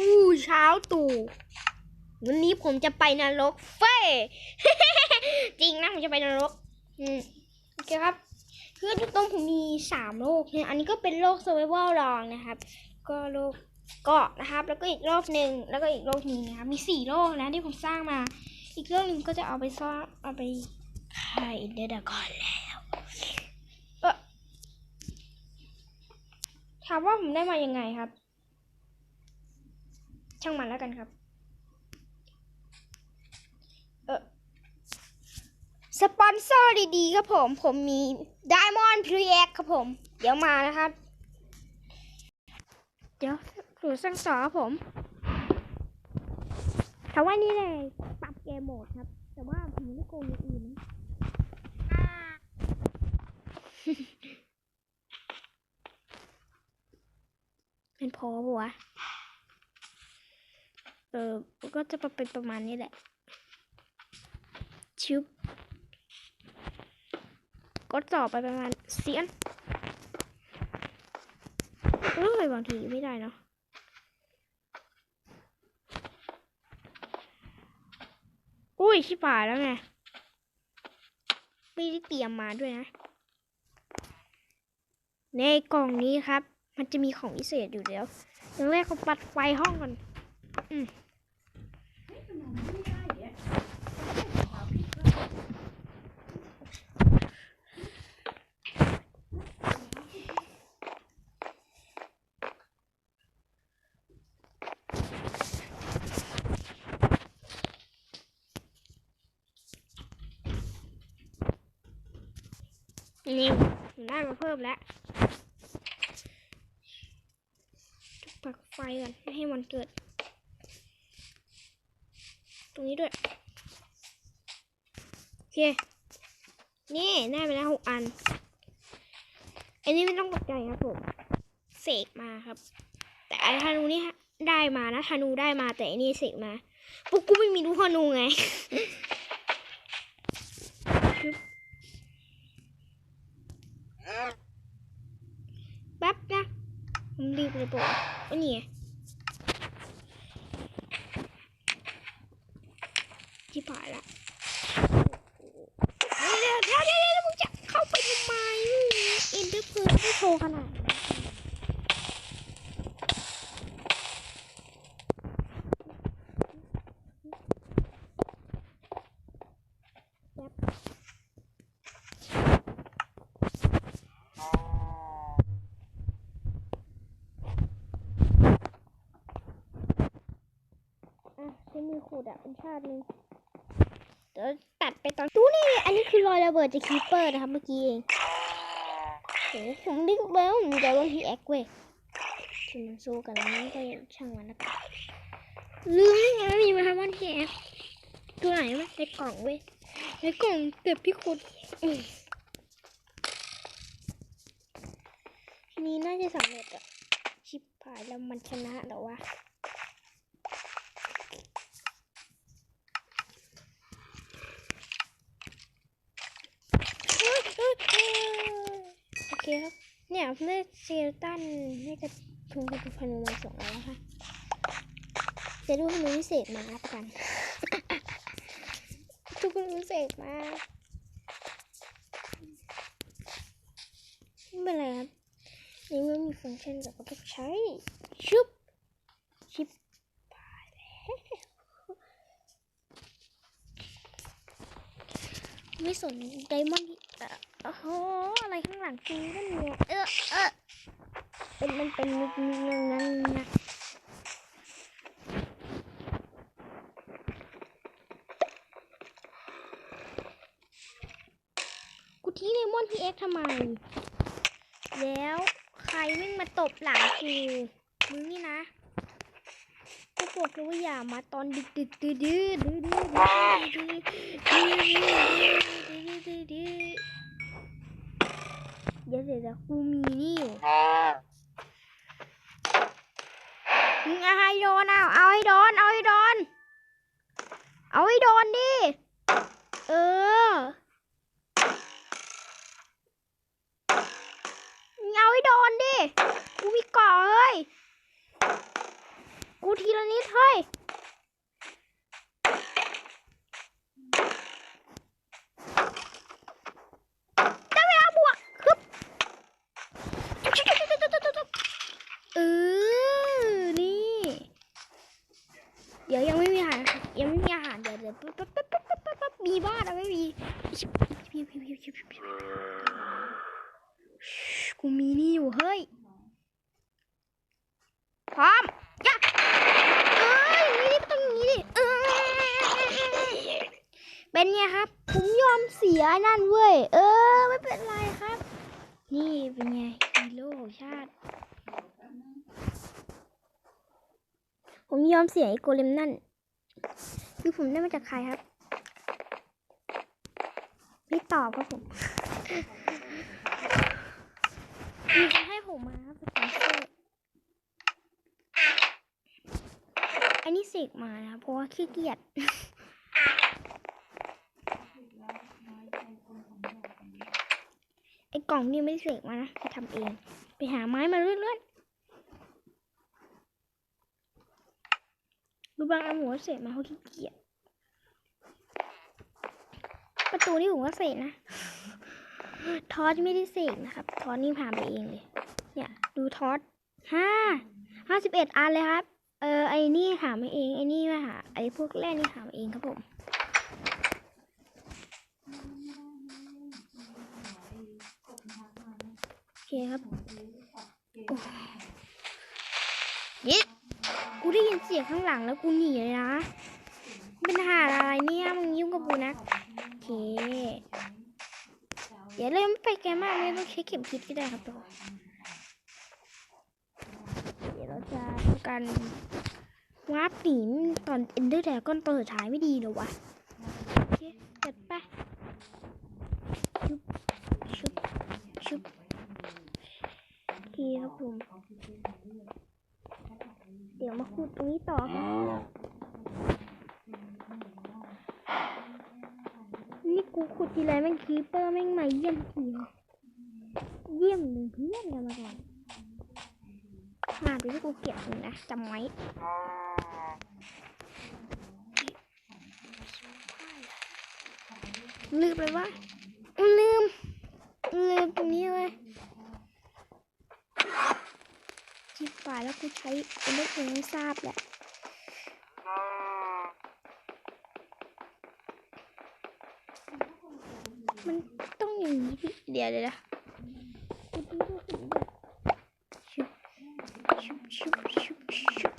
อู้เช้าตู่วันนี้ผมจะไปนรกเฟ้จริงนะผมจะไปนรกอืมโอเคครับคือทุกตรงผมมีสามโลกเนี่ยอันนี้ก็เป็นโลก survival ลองนะครับ ก็โลกเกาะนะครับ แล้วก็อีกโลกหนึ่งแล้วก็อีกโลกนี้นะครับมีสี่โลกนะที่ผมสร้างมา อีกโลกหนึ่งก็จะเอาไปซ่อนเอาไปขายเดอร์ดากอนแล้วถามว่าผมได้มายังไงครับ ช่างมันแล้วกันครับ เออสปอนเซอร์ดีๆครับผม ผมมี Diamond p r e x ครับผม เดี๋ยวมานะครับ เดี๋ยวหนูสั่งสอครับผมถามว่านี่เลยปรับเกมโหมดครับ แต่ว่าผมไม่โกงอย่างอื่นเป็นพอปะวะ เออก็จะเป็นประมาณนี้แหละชุบก็ต่อไปประมาณเสียนเอ้ยบางทีไม่ได้เนาะอุ้ยชิบหายแล้วไง ไม่ได้เตรียมมาด้วยนะ ในกล่องนี้ครับ มันจะมีของพิเศษอยู่เดี๋ยวอย่างแรกเขาปัดไฟห้องก่อน อืม นี่ได้มาเพิ่มแล้วปักไฟก่อนไม่ให้มันเกิด ตรงนี้ด้วย โอเค นี่ได้ไปแล้วหกอัน อันนี้ไม่ต้องตกใจครับผม เสกมาครับ แต่ไอ้ธนูนี่ได้มานะธนูได้มาแต่อันนี้เสกมาพวกกูไม่มีลูธนูไง แป๊บนะ ผม รีบเลยบอกอันนี้ที่ผ่านละเดี๋ยวเดี๋ยวเดี๋ยวเดี๋ยวมึงจะเข้าไปทำไมเอ็นเดอร์เพิร์ไม่โชว์ขนาดนั้นแป๊บอะใช้มือ ขูดอะเป็นชาติหนึงเดี๋ยวตัดไปตอนตู้นี่ อันนี้คือรอยระเบิดจากคีเปอร์นะครับเมื่อกี้เองโหผมนึกไว้ว่าผมจะโดนทีแอคเว้ยถึงมันสู้กันแล้วมันก็ช่างมันแล้วกันลืมได้ไงมีมาทำวันทีแอคตัวไหนวะในกล่องเว้ยในกล่องเก็บที่ขุดทีนี้น่าจะสำเร็จอะชิบหายแล้วมันชนะแล้ววะ เอ้ยเอ้ยเอ้ยโอเคครับ เนี่ยเมื่อเซลตันให้กับทุนกับทุงพันมาสองแล้วค่ะจะดูพนุพิเศษมารับกัน ทุกคนพิเศษมาไม่เป็นไรครับในเมื่อมีฟังก์ชันเราก็ต้องใช้ชุบพายแล้ว ไม่สนไดมอนด์เอ่อโอ้โหอะไรข้างหลังกูนั่นเนี่ยเออเออเป็นมันเป็นมิกมิกนั่นนะกูทิ้งไดมอนด์พีเอ็กทำไม แล้วใครแม่งมาตบหลังกูมึงนี่นะ กูบอกเลยว่าอย่ามาตอนดึกดึกดื้อดื้อดื้อดื้อดื้อดื้อดื้อดื้อดื้อดื้อดื้อเดี๋ยวเดี๋ยวเดี๋ยวกูมีนี่อยู่มึงเอาให้โดนเอาเอาให้โดนเอาให้โดนเอาให้โดนดิเออมึงเอาให้โดนดิกูมีเกาะเฮ้ย กูทีละนิดเฮ้ยได้เวลาบวกฮึบเออนี่ เดี๋ยวยังไม่มีอาหาร ยังไม่มีอาหาร เดี๋ยวเดี๋ยวปั๊บปั๊บปั๊บปั๊บปั๊บปั๊บมีบ้านอะไม่มีชิบชิบชิบชิบชิบชิบชิบชิกูมีนี่อยู่เฮ้ย พร้อมยักเอ้ยอย่างนี้ดิต้องอย่างนี้ดิเอ้ย เป็นไงครับ ผมยอมเสียนั่นเว้ย เออ ไม่เป็นไรครับ นี่เป็นไงฮีโร่ของชาติ ผมยอมเสียไอโกเลมนั่น คือผมได้มาจากใครครับไม่ตอบครับผมมีคนให้ผมมาครับสปอนเซอร์อันนี้เสกมานะเพราะว่าขี้เกียจ ไอ้ กล่องนี่ไม่ได้เสกมานะไปทำเอง ไปหาไม้มาเรื่อยๆดูบางอันผมก็เสกมาเขาขี้เกียจประตูนี่ผมก็เสกนะทอสไม่ได้เสกนะครับ ทอสนี่ผ่านไปเองเลย เนี่ย ดูทอสห้าห้าสิบเอ็ดอันเลยครับ เออไอ้นี่หามาเองไอ้นี่มาหาไอ้พวกแรกนี่หามาเองครับผม เคครับโอ้ยิดกูได้ยินเสียงข้างหลังแล้วกูหนีเลยนะเป็นทหารอะไรเนี่ยมึงยุ่งกับกูนะโอเคเดี๋ยวเราไม่ไปไกลมากเลยต้องใช้เข็มทิศก็ได้ครับทุกคนเดี๋ยวเราจะทำการวาร์ปหนีตอนเอนเดอร์แดกอนตอนสุดท้ายไม่ดีเหรอวะโอเคเกิดไปชุบชุบชุบ โอครับผม เดี๋ยวมาขุดตรงนี้ต่อครับนี่กูขุดทีไรแม่งคีเปอร์แม่งมาเยี่ยมทีเยเยี่ยมหนึ่งเพื่อนกันมาก่อนมาดูที่กูเก็บหนึ่งนะจำไว้ลืมเลยว่าลืม ลืมตรงนี้เลยที่ ฝ่าแล้วกูใช้เป็นได้เพียงทราบแหละมันต้องอย่างนี้พี่เดี๋ยวเดี๋ยนะ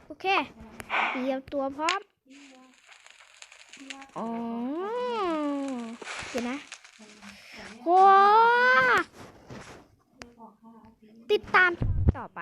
โอเคเตรียมตัวพร้อมอ๋อเดี๋ยวนะโว้ติดตามต่อไป